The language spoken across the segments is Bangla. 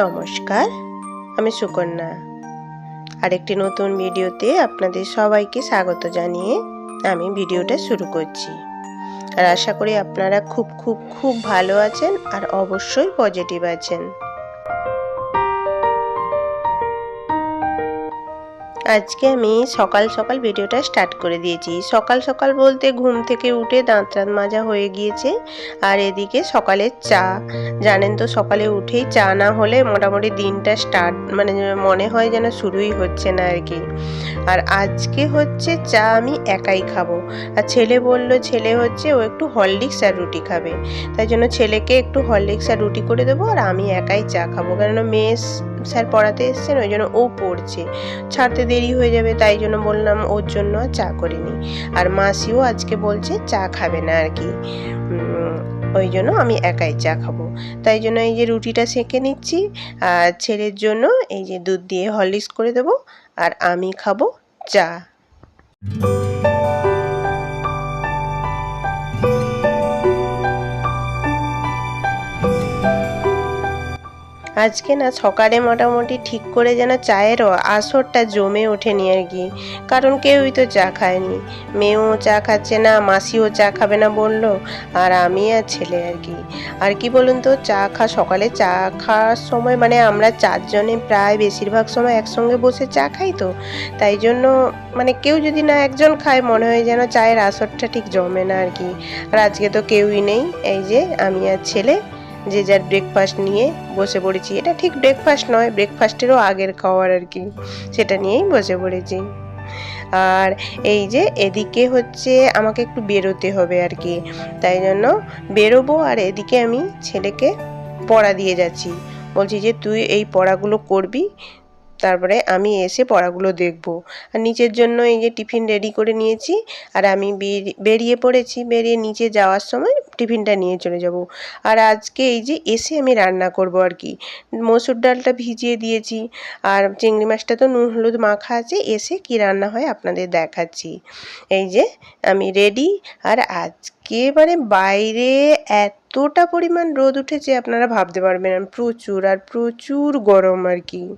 নমস্কার, আমি সুকন্যা। আরেকটি নতুন ভিডিওতে আপনাদের সবাইকে স্বাগত জানিয়ে আমি ভিডিওটা শুরু করছি। আর আশা করি আপনারা খুব খুব খুব ভালো আছেন আর অবশ্যই পজিটিভ আছেন। আজকে আমি সকাল সকাল ভিডিওটা স্টার্ট করে দিয়েছি। সকাল সকাল বলতে ঘুম থেকে উঠে দাঁত টাত মাজা হয়ে গিয়েছে আর এদিকে সকালে চা। জানেন তো সকালে উঠেই চা না হলে মোটামুটি দিনটা স্টার্ট মানে মনে হয় যেন শুরুই হচ্ছে না আর কি। আর আজকে হচ্ছে চা আমি একাই খাব। আর ছেলে বলল, ছেলে হচ্ছে ও একটু হরলিক্স আর রুটি খাবে। তাই জন্য ছেলেকে একটু হরলিক্স আর রুটি করে দেবো আর আমি একাই চা খাব। কেননা মেয়ে স্যার পড়াতে এসছেন, ওই জন্য ও পড়ছে। ছাড়তে দেরি হয়ে যাবে, তাই জন্য বললাম ওর জন্য চা করিনি। আর মাসিও আজকে বলছে চা খাবে না আর কি। ওই জন্য আমি একাই চা খাব। তাই জন্য এই যে রুটিটা সেঁকে নিচ্ছি, আর ছেলের জন্য এই যে দুধ দিয়ে হরলিক্স করে দেবো, আর আমি খাব চা। আজকে না সকালে মোটামুটি ঠিক করে যেন চায়ের আসরটা জমে ওঠেনি আর কি। কারণ কেউই তো চা খায়নি। মেয়েও চা খাচ্ছে না, মাসিও চা খাবে না বলল, আর আমি আর ছেলে আর কি। আর কি বলুন তো, চা খা, সকালে চা খাওয়ার সময় মানে আমরা চারজনে প্রায় বেশিরভাগ সময় একসঙ্গে বসে চা খাই তো। তাই জন্য মানে কেউ যদি না একজন খায়, মনে হয় যেন চায়ের আসরটা ঠিক জমে না আর কি। আর আজকে তো কেউই নেই, এই যে আমি আর ছেলে। যে যার ব্রেকফাস্ট নিয়ে বসে পড়েছি। এটা ঠিক ব্রেকফাস্ট নয় ব্রেকফাস্টেরও আগের খাওয়ার আর কি, সেটা নিয়েই বসে পড়েছি। আর এই যে এদিকে হচ্ছে আমাকে একটু বেরোতে হবে আর কি, তাই জন্য বেরোবো আর এদিকে আমি ছেলেকে পড়া দিয়ে যাচ্ছি। বলছি যে, তুই এই পড়াগুলো করবি তারপরে আমি এসে পড়াগুলো দেখব। আর নিচের জন্য এই যে টিফিন রেডি করে নিয়েছি, আর আমি বেরি- বেরিয়ে পড়েছি। বেরিয়ে নিচে যাওয়ার সময় টিফিনটা নিয়ে চলে যাব। আর আজকে এই যে এসে আমি রান্না করব আর কি। মসুর ডালটা ভিজিয়ে দিয়েছি, আর চিংড়ি মাছটা তো নুন হলুদ মাখা আছে, এসে কি রান্না হয় আপনাদের দেখাচ্ছি। এই যে আমি রেডি আর আজকে মানে বাইরে এতটা পরিমাণ রোদ উঠেছে, আপনারা ভাবতে পারবেন প্রচুর, আর প্রচুর গরম আর কি।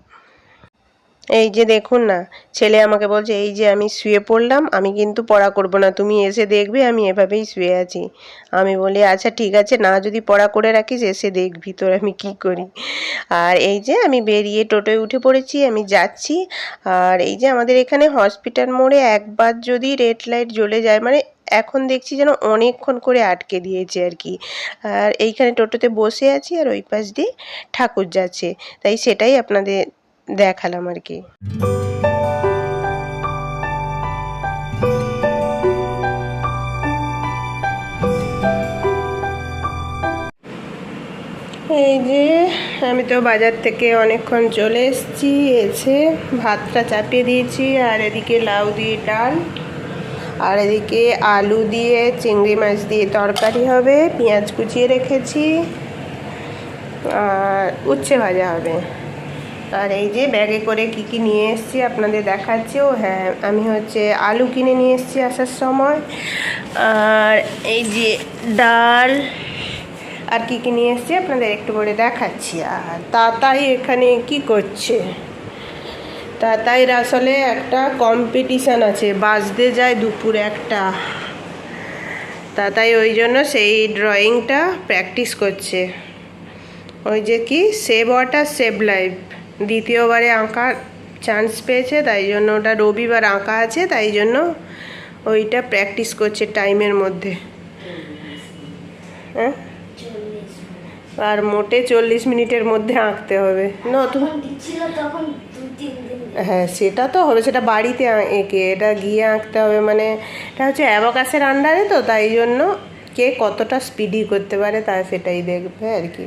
এই যে দেখুন না, ছেলে আমাকে বলছে, এই যে আমি শুয়ে পড়লাম, আমি কিন্তু পড়া করব না, তুমি এসে দেখবে, আমি এভাবেই শুয়ে আছি। আমি বলি আচ্ছা ঠিক আছে, না যদি পড়া করে রাখিস, এসে দেখবি তোর আমি কি করি। আর এই যে আমি বেরিয়ে টোটোয় উঠে পড়েছি, আমি যাচ্ছি। আর এই যে আমাদের এখানে হসপিটাল মোড়ে একবার যদি রেড লাইট জ্বলে যায় মানে এখন দেখছি যেন অনেকক্ষণ করে আটকে দিয়েছে আর কি। আর এইখানে টোটোতে বসে আছি, আর ওই পাশ দিয়ে ঠাকুর যাচ্ছে। তাই সেটাই আপনাদের দেখালাম আর কি। এই যে আমি তো বাজার থেকে অনেকক্ষণ চলে এসেছি, এসে ভাতটা চাপিয়ে দিয়েছি, আর এদিকে লাউ দিয়ে ডাল, আর এদিকে আলু দিয়ে চিংড়ি মাছ দিয়ে তরকারি হবে, পেঁয়াজ কুচিয়ে রেখেছি, আর উচ্ছে ভাজা হবে। আর এই যে ব্যাগে করে কি কি নিয়ে এসেছি আপনাদের দেখাচ্ছি ও হ্যাঁ আমি হচ্ছে আলু কিনে নিয়ে এসেছি আসার সময়। আর এই যে ডাল আর কি কি নিয়ে এসেছি আপনাদের একটু করে দেখাচ্ছি। আর তাতাই এখানে কি করছে? তাতাইর আসলে একটা কম্পিটিশান আছে, বাজতে যায় দুপুর একটা। তা তাই ওই জন্য সেই ড্রয়িংটা প্র্যাকটিস করছে। ওই যে কি? সেভ ওয়াটার সেভ লাইফ দ্বিতীয়বারে আঁকার চান্স পেয়েছে তাই জন্য ওটা রবিবার আঁকা আছে তাই জন্য ওইটা প্র্যাকটিস করছে টাইমের মধ্যে। হ্যাঁ? আর মোটে চল্লিশ মিনিটের মধ্যে আঁকতে হবে। নতুন হ্যাঁ সেটা তো হবে সেটা বাড়িতে এঁকে এটা গিয়ে আঁকতে হবে মানে এটা হচ্ছে অ্যাবকাসের আন্ডারে তো তাই জন্য কে কতটা স্পিডি করতে পারে তা সেটাই দেখবে আর কি।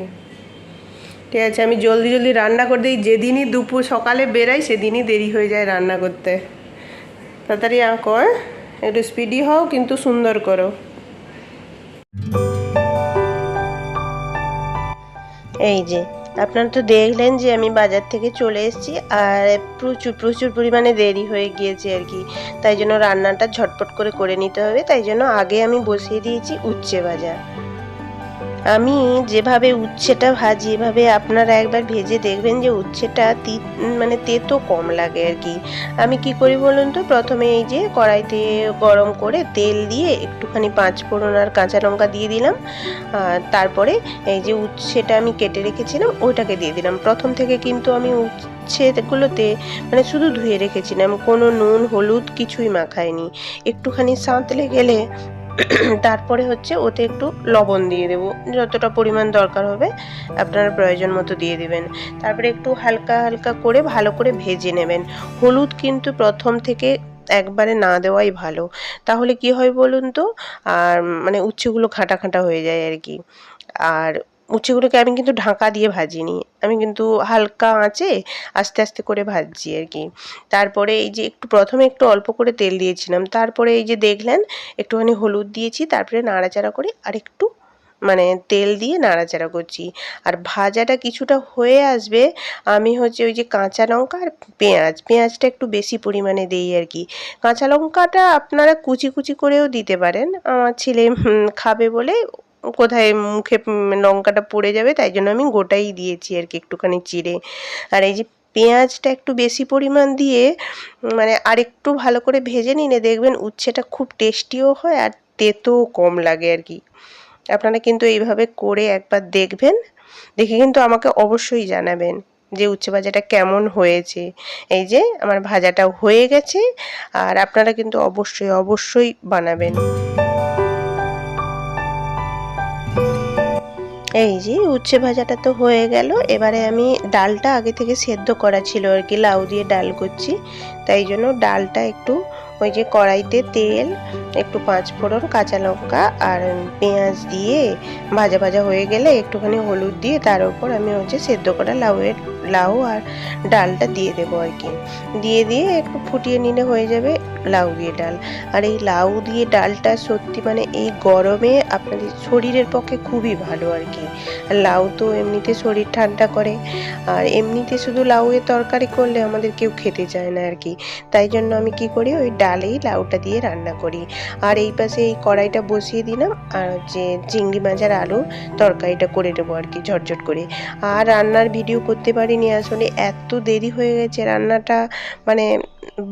ঠিক আছে, আমি জলদি জলদি রান্না করে দিই। যেদিনই দুপুর সকালে বেরাই, সেদিনই দেরি হয়ে যায় রান্না করতে। তাড়াতাড়ি আঁকো একটু স্পিডি হও, কিন্তু সুন্দর করো। এই যে, আপনারা তো দেখলেন যে আমি বাজার থেকে চলে এসেছি, আর প্রচুর প্রচুর পরিমাণে দেরি হয়ে গিয়েছে আর কি। তাই জন্য রান্নাটা ঝটপট করে করে নিতে হবে। তাই জন্য আগে আমি বসিয়ে দিয়েছি উচ্ছে ভাজা। আমি যেভাবে উচ্ছেটা ভাজি, এভাবে আপনারা একবার ভেজে দেখবেন যে উচ্ছেটা মানে তেতো কম লাগে আর কি। আমি কি করি বলুন তো? প্রথমে এই যে কড়াইতে গরম করে তেল দিয়ে একটুখানি পাঁচ ফোড়ন আর কাঁচা লঙ্কা দিয়ে দিলাম। তারপরে এই যে উচ্ছেটা আমি কেটে রেখেছিলাম, ওইটাকে দিয়ে দিলাম। প্রথম থেকে কিন্তু আমি উচ্ছেগুলোতে মানে শুধু ধুয়ে রেখেছিলাম, কোনো নুন, হলুদ কিছুই মাখাইনি। একটুখানি সাঁতলে গেলে তারপরে হচ্ছে ওতে একটু লবণ দিয়ে দেবো। যতটা পরিমাণ দরকার হবে আপনার প্রয়োজন মতো দিয়ে দেবেন। তারপরে একটু হালকা হালকা করে ভালো করে ভেজে নেবেন। হলুদ কিন্তু প্রথম থেকে একবারে না দেওয়াই ভালো। তাহলে কি হয় বলুন তো? আর মানে উচ্ছেগুলো খাঁটা খাঁটা হয়ে যায় আর কি। আর উচ্ছেগুলোকে আমি কিন্তু ঢাকা দিয়ে ভাজিনি। আমি কিন্তু হালকা আঁচে আস্তে আস্তে করে ভাজছি আর কি। তারপরে এই যে একটু প্রথমে একটু অল্প করে তেল দিয়েছিলাম, তারপরে এই যে দেখলেন একটুখানি হলুদ দিয়েছি, তারপরে নাড়াচাড়া করে আর একটু মানে তেল দিয়ে নাড়াচাড়া করছি। আর ভাজাটা কিছুটা হয়ে আসবে, আমি হচ্ছে ওই যে কাঁচা লঙ্কা আর পেঁয়াজ, পেঁয়াজটা একটু বেশি পরিমাণে দিই আর কি। কাঁচা লঙ্কাটা আপনারা কুচি কুচি করেও দিতে পারেন, আমার ছেলে খাবে বলে কোথায় মুখে লঙ্কাটা পড়ে যাবে, তাই জন্য আমি গোটাই দিয়েছি আর কি একটুখানি চিড়ে। আর এই যে পেঁয়াজটা একটু বেশি পরিমাণ দিয়ে মানে আরেকটু ভালো করে ভেজে নিলে দেখবেন উচ্ছেটা খুব টেস্টিও হয় আর তেতোও কম লাগে আর কি। আপনারা কিন্তু এইভাবে করে একবার দেখবেন, দেখে কিন্তু আমাকে অবশ্যই জানাবেন যে উচ্ছে ভাজাটা কেমন হয়েছে। এই যে আমার ভাজাটা হয়ে গেছে আর আপনারা কিন্তু অবশ্যই অবশ্যই বানাবেন। এই যে উচ্ছে ভাজাটা তো হয়ে গেল। এবারে আমি ডালটা আগে থেকে সেদ্ধ করা ছিল আর কি, লাউ দিয়ে ডাল করছি। তাই জন্য ডালটা একটু ওই যে কড়াইতে তেল, একটু পাঁচ ফোড়ন কাঁচা লঙ্কা আর পেঁয়াজ দিয়ে ভাজা ভাজা হয়ে গেলে একটুখানি হলুদ দিয়ে তার উপর আমি হচ্ছে সেদ্ধ করা লাউয়ের লাউ আর ডালটা দিয়ে দেবো আর কি। দিয়ে দিয়ে একটু ফুটিয়ে নিলে হয়ে যাবে লাউ দিয়ে ডাল। আর এই লাউ দিয়ে ডালটা সত্যি মানে এই গরমে আপনাদের শরীরের পক্ষে খুবই ভালো আর কি। লাউ তো এমনিতে শরীর ঠান্ডা করে, আর এমনিতে শুধু লাউয়ের তরকারি করলে আমাদের কেউ খেতে চায় না আর কি। তাই জন্য আমি কি করি, ওই ডালেই লাউটা দিয়ে রান্না করি। আর এই পাশে এই কড়াইটা বসিয়ে দিলাম, আর যে চিংড়ি মাছ আর আলু তরকারিটা করে নেব আর কি ঝটঝট করে। আর রান্নার ভিডিও করতে পারিনি আসলে, এত দেরি হয়ে গেছে রান্নাটা মানে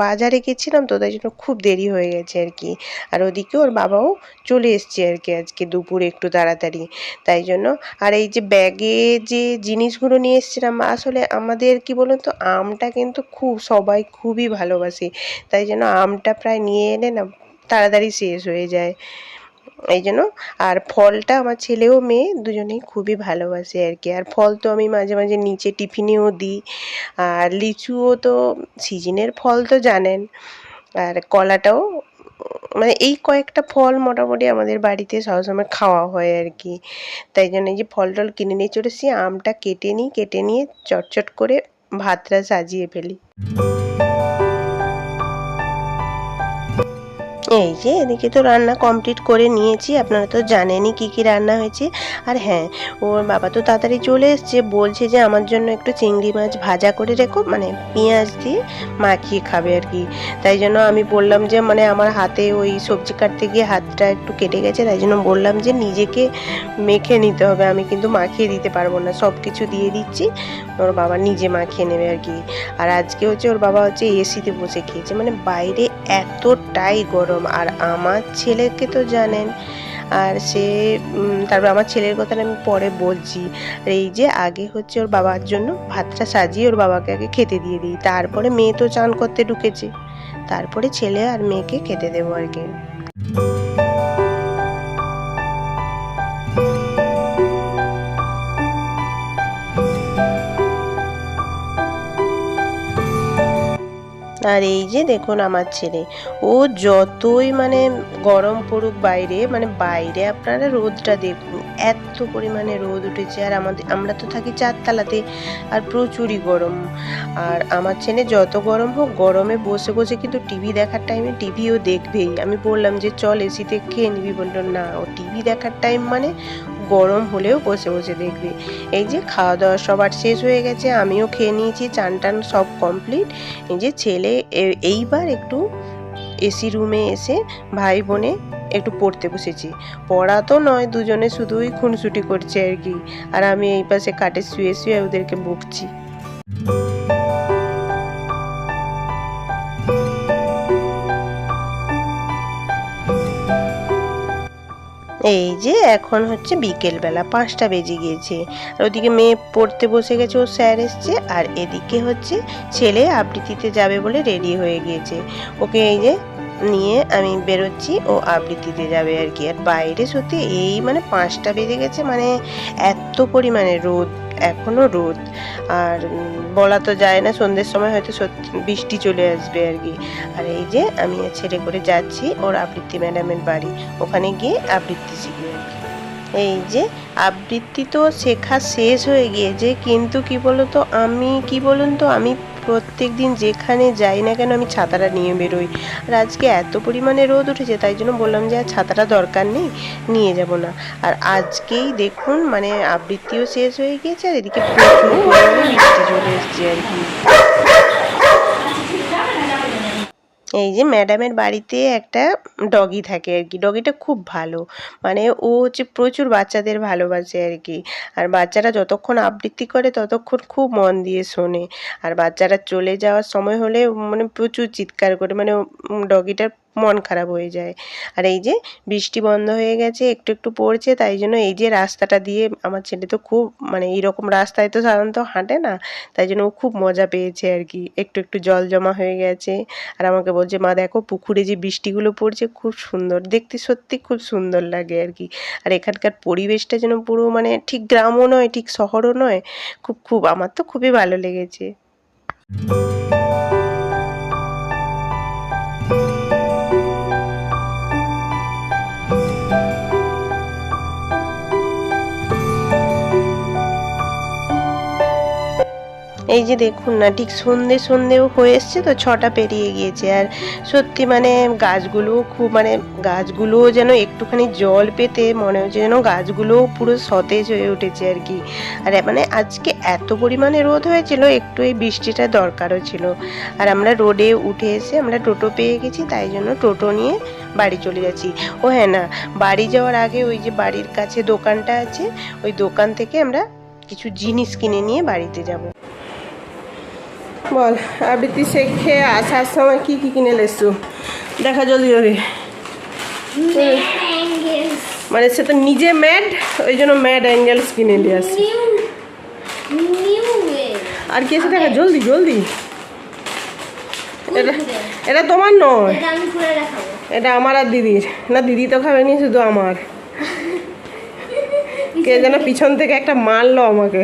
বাজারে গেছিলাম তো তাই জন্য খুব দেরি হয়ে গেছে আর কি। আর ওদিকে ওর বাবাও চলে এসছে আর কি আজকে দুপুরে একটু তাড়াতাড়ি। তাই জন্য, আর এই যে ব্যাগে যে জিনিসগুলো নিয়ে এসেছিলাম, আসলে আমাদের কি বলুন তো, আমটা কিন্তু খুব, সবাই খুবই ভালোবাসে। তাই জন্য আমটা প্রায় নিয়ে এলে না তাড়াতাড়ি শেষ হয়ে যায়। এই জন্য আর ফলটা আমার ছেলেও মেয়ে দুজনেই খুবই ভালোবাসে আর কি। আর ফল তো আমি মাঝে মাঝে নিচে টিফিনেও দিই। আর লিচুও তো সিজনের ফল তো জানেন। আর কলাটাও মানে এই কয়েকটা ফল মোটামুটি আমাদের বাড়িতে সবসময় খাওয়া হয় আর কি। তাই জন্য যে ফল টল কিনে নিয়ে চলে এসেছি, আমটা কেটে নিই, কেটে নিয়ে চটচট করে ভাতটা সাজিয়ে ফেলি। এই যে, এদিকে তো রান্না কমপ্লিট করে নিয়েছি। আপনারা তো জানেনই কি কি রান্না হয়েছে। আর হ্যাঁ ওর বাবা তো তাড়াতাড়ি চলে এসছে, বলছে যে আমার জন্য একটু চিংড়ি মাছ ভাজা করে রেখো মানে পেঁয়াজ দিয়ে মাখিয়ে খাবে আর কি। তাই জন্য আমি বললাম যে মানে আমার হাতে ওই সবজি কাটতে গিয়ে হাতটা একটু কেটে গেছে, তাই জন্য বললাম যে নিজেকে মেখে নিতে হবে। আমি কিন্তু মাখিয়ে দিতে পারব না, সব কিছু দিয়ে দিচ্ছি, ওর বাবা নিজে মাখিয়ে নেবে আর কি। আর আজকে হচ্ছে ওর বাবা হচ্ছে এসিতে বসে খেয়েছে মানে বাইরে এতটাই গরম আর আমার ছেলেকে তো জানেন। আর সে তারপর আমার ছেলের কথা আমি পরে বলছি। আর এই যে আগে হচ্ছে ওর বাবার জন্য ভাতটা সাজিয়ে ওর বাবাকে আগে খেতে দিয়ে দিই। তারপরে মেয়ে তো চান করতে ঢুকেছে। তারপরে ছেলে আর মেয়েকে খেতে দেবো আর কি। আর এই যে দেখুন আমার ছেলে। ও যতই মানে গরম পড়ুক বাইরে মানে বাইরে আপনারা রোদটা দেখুন। এত পরিমাণে রোদ উঠেছে আর আমাদের, আমরা তো থাকি চারতলাতে আর প্রচুরই গরম। আর আমার ছেলে যত গরম হোক, গরমে বসে বসে কিন্তু টিভি দেখার টাইমে টিভিও দেখবেই। আমি বললাম যে, চল এসিতে খেয়ে নিবি বলল, না, ও টিভি দেখার টাইম মানে গরম হলেও বসে বসে দেখবে। এই যে খাওয়া দাওয়া সবার শেষ হয়ে গেছে, আমিও খেয়ে নিয়েছি চান টান সব কমপ্লিট এই যে ছেলে এইবার একটু এসি রুমে এসে ভাই বোনে একটু পড়তে বসেছি। পড়া তো নয়, দুজনে শুধুই খুনসুটি করছে আর কি। আর আমি এই পাশে কাটে শুয়ে শুয়ে ওদেরকে বকছি। এই যে এখন হচ্ছে বিকেলবেলা পাঁচটা বেজে গিয়েছে। ওদিকে মেয়ে পড়তে বসে গেছে, ও স্যার এসছে, আর এদিকে হচ্ছে ছেলে আবৃত্তিতে যাবে বলে রেডি হয়ে গিয়েছে। ওকে এই যে নিয়ে আমি বেরোচ্ছি, ও আবৃত্তিতে যাবে আর কি। আর বাইরে সত্যি এই মানে পাঁচটা বেজে গেছে মানে এত পরিমাণে রোদ। এখনও রোদ। আর বলা তো যায় না, সন্ধ্যের সময় হয়তো সত্যি বৃষ্টি চলে আসবে আর কি। আর এই যে আমি ছেড়ে করে যাচ্ছি ওর আবৃত্তি ম্যাডামের বাড়ি। ওখানে গিয়ে আবৃত্তি শিখবে আর কি। এই যে আবৃত্তি তো শেখা শেষ হয়ে গিয়েছে, কিন্তু কি বলতো, আমি, কি বলুন তো, আমি প্রত্যেক দিন যেখানে যাই না কেন আমি ছাতাটা নিয়ে বেরোই। আর আজকে এত পরিমাণে রোদ উঠেছে, তাই জন্য বললাম যে আর ছাতাটা দরকার নেই, নিয়ে যাব না। আর আজকেই দেখুন মানে আবৃত্তিও শেষ হয়ে গিয়েছে, আর এদিকে বৃষ্টি চলে এসছে আর কি। এই যে ম্যাডামের বাড়িতে একটা ডগি থাকে আর কি। ডগিটা খুব ভালো। মানে ও হচ্ছে প্রচুর বাচ্চাদের ভালোবাসে আর কি। আর বাচ্চারা যতক্ষণ আবৃত্তি করে ততক্ষণ খুব মন দিয়ে শোনে। আর বাচ্চারা চলে যাওয়ার সময় হলে মানে প্রচুর চিৎকার করে। মানে ডগিটার মন খারাপ হয়ে যায়। আর এই যে বৃষ্টি বন্ধ হয়ে গেছে, একটু একটু পড়ছে, তাই জন্য এই যে রাস্তাটা দিয়ে আমার ছেলে তো খুব মানে এইরকম রাস্তায় তো সাধারণত হাঁটে না, তাই জন্য ও খুব মজা পেয়েছে আর কি। একটু একটু জল জমা হয়ে গেছে। আর আমাকে বলছে, মা, দেখো পুকুরে যে বৃষ্টিগুলো পড়ছে, খুব সুন্দর। দেখতে সত্যি খুব সুন্দর লাগে আর কি। আর এখানকার পরিবেশটা যেন পুরো মানে ঠিক গ্রামও নয়, ঠিক শহরও নয়, খুব খুব, আমার তো খুবই ভালো লেগেছে। এই যে দেখুন না, ঠিক সন্ধে সন্ধেও হয়ে এসছে তো ছটা পেরিয়ে গিয়েছে। আর সত্যি মানে গাছগুলোও খুব মানে গাছগুলোও যেন একটুখানি জল পেতে মনে হচ্ছে যেন গাছগুলোও পুরো সতেজ হয়ে উঠেছে আর কি। আর মানে আজকে এত পরিমাণে রোদ হয়েছিল, একটু এই বৃষ্টিটা দরকারও ছিল। আর আমরা রোডে উঠে এসে আমরা টোটো পেয়ে গেছি, তাই জন্য টোটো নিয়ে বাড়ি চলে যাচ্ছি। ও হ্যাঁ না, বাড়ি যাওয়ার আগে ওই যে বাড়ির কাছে দোকানটা আছে, ওই দোকান থেকে আমরা কিছু জিনিস কিনে নিয়ে বাড়িতে যাব। বল আবৃত্তি শেখে আসার সময় কি কি কিনে এসছো দেখা জলদি জলদি মানে সে তো নিজে ম্যাড ওই জন্য ম্যাড অ্যাঙ্গেলস কিনে নিয়ে আসছে আর কি আছে দেখা? জলদি জলদি। এটা এটা তোমার নয়। এটা আমার আর দিদির। না, দিদি তো খাবে নি, শুধু আমার। কে যেন পিছন থেকে একটা মারলো আমাকে।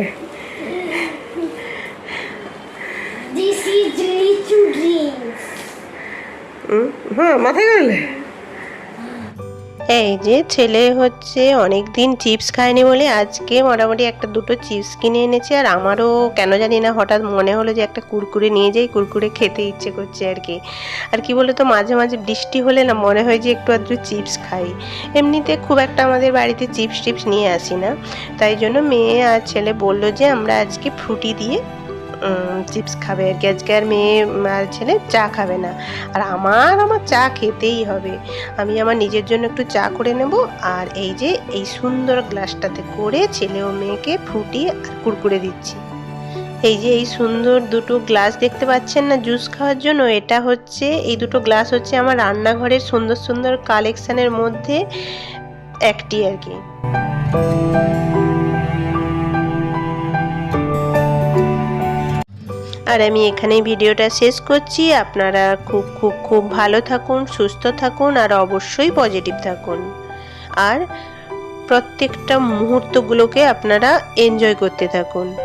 হ্যাঁ মাথায় গেলে? এই যে ছেলে হচ্ছে অনেক দিন চিপস খায়নি বলে আজকে মোটামুটি একটা দুটো চিপস কিনে এনেছে আর আমারও কেন জানি না হঠাৎ মনে হলো যে একটা কুরকুরে নিয়ে যাই কুরকুরে খেতে ইচ্ছে করছে আর কি। আর কি বলে তো মাঝে মাঝে বৃষ্টি হলে না মনে হয় যে একটু আধটু চিপস খাই। এমনিতে খুব একটা আমাদের বাড়িতে চিপস টিপস নিয়ে আসি না। তাই জন্য মেয়ে আর ছেলে বলল যে আমরা আজকে ফ্রুটি দিয়ে চিপস খাবে আর কি আর মেয়ে, আর ছেলে চা খাবে না। আর আমার আমার চা খেতেই হবে। আমি আমার নিজের জন্য একটু চা করে নেব। আর এই যে, এই সুন্দর গ্লাসটাতে করে ছেলে ও মেয়েকে ফুটিয়ে আর কুরকুরে দিচ্ছি। এই যে, এই সুন্দর দুটো গ্লাস দেখতে পাচ্ছেন না জুস খাওয়ার জন্য? এটা হচ্ছে, এই দুটো গ্লাস হচ্ছে আমার রান্নাঘরের সুন্দর সুন্দর কালেকশনের মধ্যে একটি আর কি। আর আমি এখানেই ভিডিওটা শেষ করছি। আপনারা খুব খুব খুব ভালো থাকুন, সুস্থ থাকুন আর অবশ্যই পজিটিভ থাকুন। আর প্রত্যেকটা মুহূর্তগুলোকে আপনারা এনজয় করতে থাকুন।